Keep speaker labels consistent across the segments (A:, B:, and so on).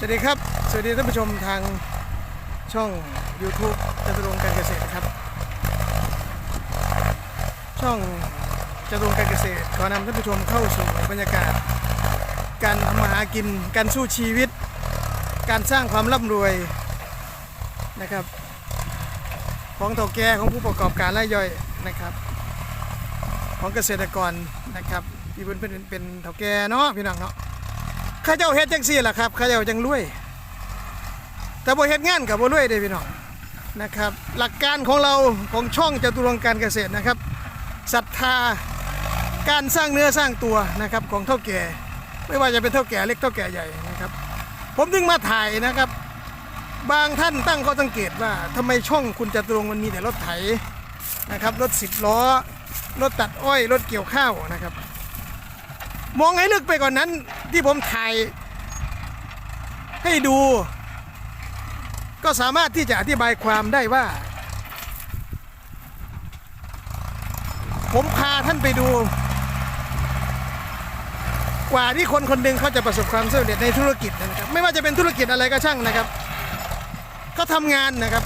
A: สวัสดีครับ สวัสดีท่านผู้ชมทางช่อง YouTube จตุรงการเกษตรครับ ช่องจตุรงการเกษตรขอนำท่านผู้ชมเข้าสู่บรรยากาศ การทำมาหากิน การสู้ชีวิต การสร้างความร่ำรวยนะครับ ของเถ่าแก่ของผู้ประกอบการรายย่อยนะครับ ของเกษตรกรนะครับที่เป็นเป็นเป็นเถ่าแก่เนาะพี่น้องเนาะ ข้าเจ้าเฮ็ดจังซี่ล่ะครับข้าเจ้าจังรวย แต่บ่เฮ็ดงานกับบ่รวยเด้พี่น้องนะครับ หลักการของเราของช่องจตุรงการเกษตรนะครับศรัทธาการสร้างเนื้อสร้างตัวนะครับของเท่าแก่ ไม่ว่าจะเป็นเท่าแก่เล็กเท่าแก่ใหญ่นะครับ ผมถึงมาถ่ายนะครับ บางท่านตั้งข้อสังเกตว่าทำไมช่องคุณจตุรงมันมีแต่รถไถนะครับรถสิบล้อรถตัดอ้อยรถเกี่ยวข้าวนะครับ มองให้ลึกไปกว่านนั้น ที่ผมถ่ายให้ดู ก็สามารถที่จะอธิบายความได้ว่า ผมพาท่านไปดู กว่าที่คนคนหนึ่งเขาจะประสบความสำเร็จในธุรกิจนะครับ ไม่ว่าจะเป็นธุรกิจอะไรก็ช่างนะครับเขาทำงานนะครับ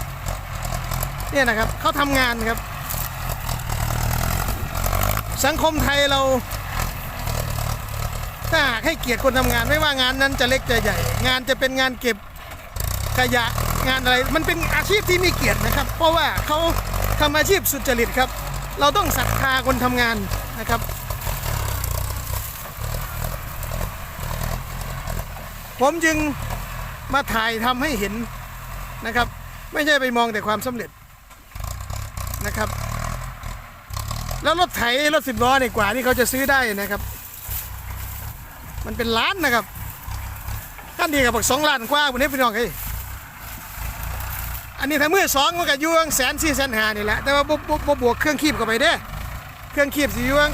A: เนี่ยนะครับเขาทำงานครับ สังคมไทยเรา ถ้าหากให้เกียรติคนทำงานไม่ว่างานนั้นจะเล็กจะใหญ่ งานจะเป็นงานเก็บขยะงานอะไร มันเป็นอาชีพที่มีเกียรตินะครับ เพราะว่าเขาทำอาชีพสุจริตครับ เราต้องศรัทธาคนทำงานนะครับ ผมจึงมาถ่ายทำให้เห็นนะครับ ไม่ใช่ไปมองแต่ความสำเร็จนะครับ แล้วรถไถรถสิบล้อเนี่ยกว่าที่เขาจะซื้อได้นะครับ มันเป็นล้านนะครับขั้นดีกับบอกสองล้านกว่าวันนี้พี่น้องเฮ้ยอันนี้ถ้ามือสองมันก็อยวงแสนสี่แสนหานี่แหละแต่ว่าบบบบวกเครื่องคีบเข้าไปเด้เครื่องคีบสิอยวง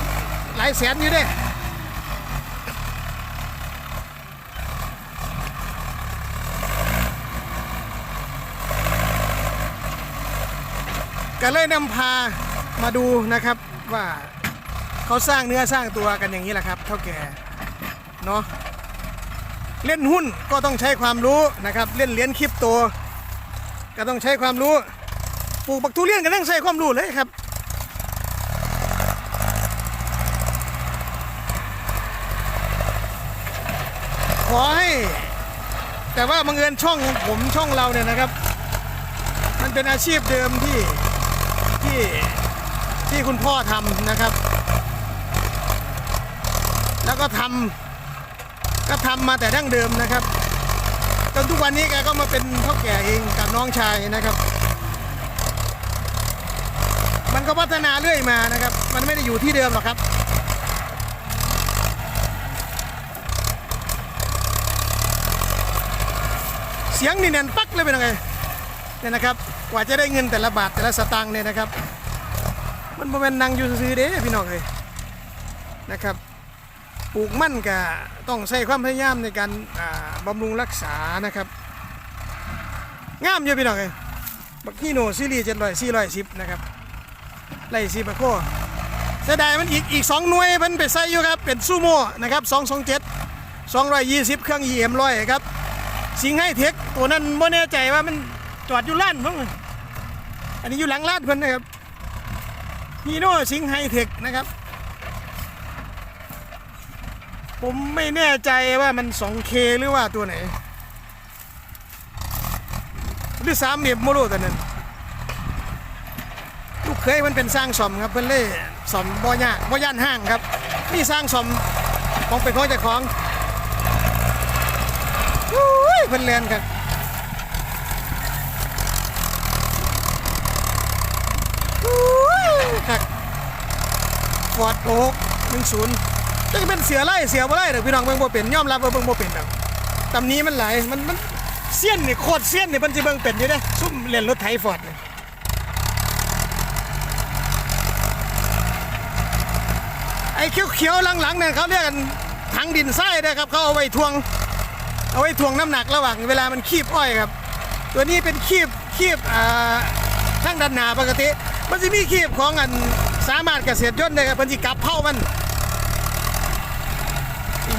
A: หลายแสนอยู่เด้ก็เลยนำพามาดูนะครับว่าเขาสร้างเนื้อสร้างตัวกันอย่างนี้แหละครับเท่าแก่ เนาะเล่นหุ้นก็ต้องใช้ความรู้นะครับ เล่นเหรียญคริปโต ก็ต้องใช้ความรู้ปลูกบักทุเรียนก็ต้องใช้ความรู้เลยครับขอให้ แต่ว่าบังเอิญช่องผมช่องเราเนี่ยนะครับ มันเป็นอาชีพเดิมที่ที่ที่คุณพ่อทำนะครับ แล้วก็ทำ ก็ทำมาแต่ดั้งเดิมนะครับ จนทุกวันนี้แกก็มาเป็นเท่าแก่เองกับน้องชายนะครับ มันก็พัฒนาเรื่อยมานะครับ มันไม่ได้อยู่ที่เดิมหรอกครับเสียงนี่แน่นปักเลยเป็นยังไงเนี่ยนะครับ กว่าจะได้เงินแต่ละบาทแต่ละสตางค์เนี่ยนะครับ มันเป็นนางอยู่ซื้อเด้พี่น้องเลยนะครับ ปลูกมั่นก็ต้องใช้ความพยายามในการบำรุงรักษานะครับงามอยู่พี่น้องเอ้ยบักฮีโนซีรีส์เจ็ดร้อยสี่ร้อยสิบนะครับไล่ซีบะโคเสียดายมันอีกอีกสองหน่วยมันไปใส่อยู่ครับเป็นซูโม่นะครับสองสองเจ็ดสองร้อยยี่สิบเครื่องยีเอ็มร้อยครับสิงให้เทคตัวนั้นไม่แน่ใจว่ามันจอดอยู่ล้านเพิ่งอันนี้อยู่หลังลานเพิ่นนะครับฮีโน่สิงไฮเทคนะครับ ผมไม่แน่ใจว่ามัน 2K หรือว่าตัวไหน หรือ3เมียบโมโลตัวนั้น ลูกเคยมันเป็นสร้างสมครับเพิ่นเล่สมบ่ยากบ่ย่านห้างครับนี่สร้างสมของเป็นของเจ้าของอุ้ยเพิ่นเรียนครับอุ้ยครับฟอร์ดโอ๊กหนึ่งศูนย์ จะเป็นเสือไล่เสือบ่ไล่เด้อพี่น้องเบิ่งบ่เป็นยอมรับว่าเบิ่งบ่เป็นดอกตำนี้มันหลายมันมันเสี้ยนนี่โคตรเสี้ยนนี่เพิ่นสิเบิ่งเป็นอยู่เด้ซุ่มเล่นรถไถฟอร์ดนี่ไอ้เขียวๆหลังๆเนี่ยเขาเรียกกันถังดินทรายเด้อครับเขาเอาไว้ทวง เอาไว้ทวงน้ำหนักระหว่างเวลามันคีบอ้อยครับ ตัวนี้เป็นคีบคีบอ่าทั้งด้านหนาปกติ มันจะมีคีบของอันสามารถเกษตรยนต์ได้ครับเพิ่นสิกลับเผามัน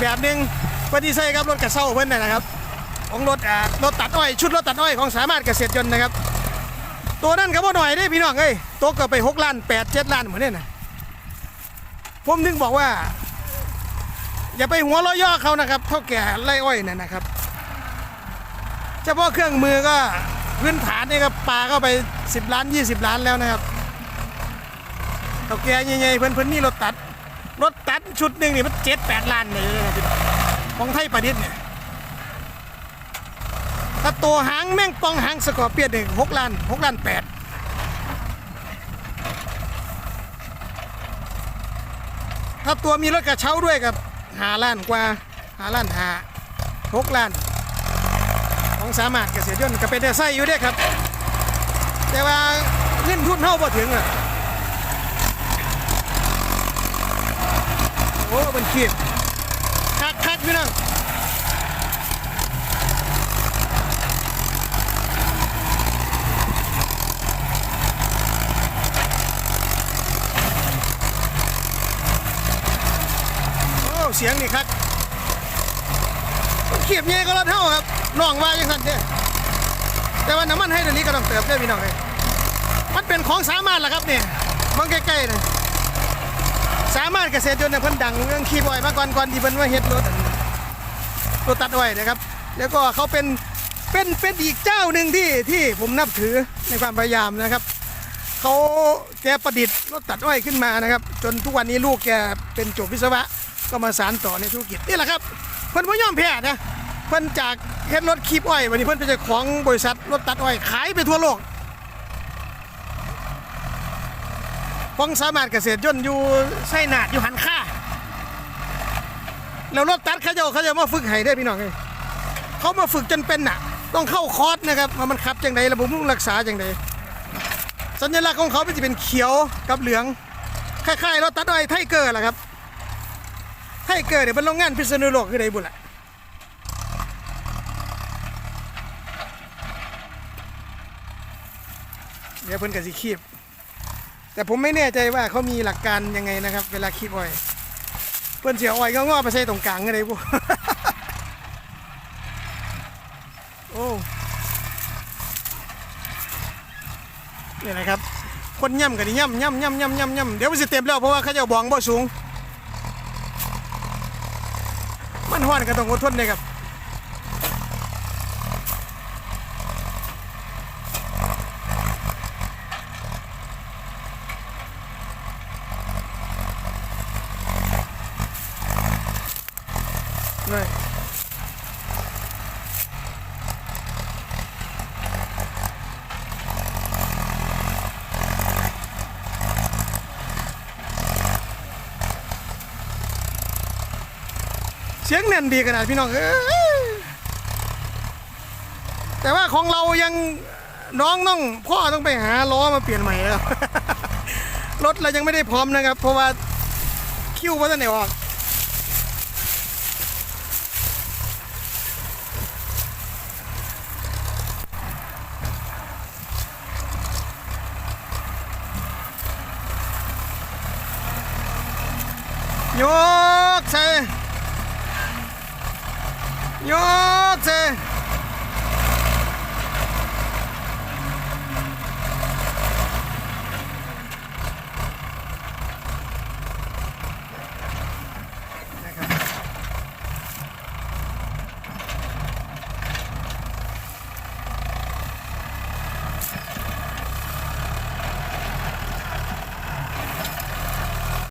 A: แบบหนึ่งเพื่อที่ใช้กับรถกระเซ้าเพิ่นนะนะครับ ของรถอ่ารถตัดอ้อยชุดรถตัดอ้อยของสามารถเกษตรยนต์นะครับ ตัวนั้นก็บ่หน่อยเด้พี่น้องเอ้ยตัวก็ไป6ล้าน8 7ล้านเหมือนเนี่ยนะผมถึงบอกว่า อย่าไปหัวเราะย่อเขานะครับเท่าแก่ไล่อ้อยเนี่ยนะครับเฉพาะเครื่องมือก็พื้นฐานนี่ก็ปลาเข้าไป 10 ล้าน 20 ล้านแล้วนะครับเท่าแก่ใหญ่ๆเพิ่นเพิ่นนี่รถตัด รถตัดชุดหนึ่งนี่มันเจ็ดแปดล้านเลยนะพี่น้องของไทยประดิษฐ์เนี่ยถ้าตัวหางแม่งปองหางสกอร์เปียนหนึ่งหกล้านหกล้านแปดถ้าตัวมีรถกระเช้าด้วยกับหาล้านกว่าหาล้านหาหกล้านของสามารถเกษตรยนต์ก็เป็นได้ไส้อยู่เด้ครับ แต่ว่าเงินทุนเท่าพอถึงอะ โอ้มันขีดคักคักพี่น้องโอ้เสียงนี่ครับเขียบเงี้ยก็รถเท่าครับน้องว่าอย่างนั้นเด้แต่ว่าน้ำมันให้ตัวนี้ก็ต้องเติมเด้พี่น้องเลยมันเป็นของสามารถแหละครับเนี่ยมองใกล้ๆนะ สามารถเกษตรยนต์เนี่ยเพิ่นดังเรื่องขี้บ่อยมาก่อนก่อนที่เพิ่นว่าเฮ็ดรถรถตัดอ้อยนะครับ แล้วก็เขาเป็นเป็นเป็นอีกเจ้าหนึ่งที่ที่ผมนับถือในความพยายามนะครับเขาแกประดิษฐ์รถตัดอ้อยขึ้นมานะครับ จนทุกวันนี้ลูกแกเป็นจบวิศวะก็มาสานต่อในธุรกิจนี่แหละครับเพิ่นบ่ยอมแพ้นะเพิ่นจากเฮ็ดรถคีบอ้อย วันนี้เพิ่นเป็นเจ้าของบริษัทรถตัดอ้อยขายไปทั่วโลก ฟองสามารถเกษตรยนอยู่ไส้นาดอยู่หันค่าแล้วรถตัดเขาจะเขาจะมาฝึกให้ได้พี่น้องเอ้ยเขามาฝึกจนเป็นน่ะ ต้องเข้าคอร์สนะครับว่ามันขับจังไดระบบมุ่งรักษาจังไดสัญลักษณ์ของเขาเป็นจะเป็นเขียวกับเหลืองคล้ายๆรถตัดอ้อยไทเกอร์แหละครับไทเกอร์เนี่ยเป็นโรงงานพิษณุโลกคือใดบุญละเดี๋ยวเพิ่นกับสิคีบ แต่ผมไม่แน่ใจว่าเขามีหลักการยังไงนะครับ เวลาคีบอ้อย เพื่อนเสียอ้อยก็งอไปใส่ตรงกลางอะไรพวกโอ้นี่นะครับ คนย่ำกันดิย่ำย่ำย่ำย่ำย่ำย่ำเดี๋ยวมันจะเต็มแล้วเพราะว่าเขาจะบองบ่สูง มันห้อนก็ต้องอดทนเลยครับ นี่เสียงแน่นดีขนาดพี่น้องเอ้ยแต่ว่าของเรายังน้องต้องพ่อต้องไปหาล้อมาเปลี่ยนใหม่แล้วรถเรายังไม่ได้พร้อมนะครับ เพราะว่าคิวว่าจะไหนออก ยกใส่ยก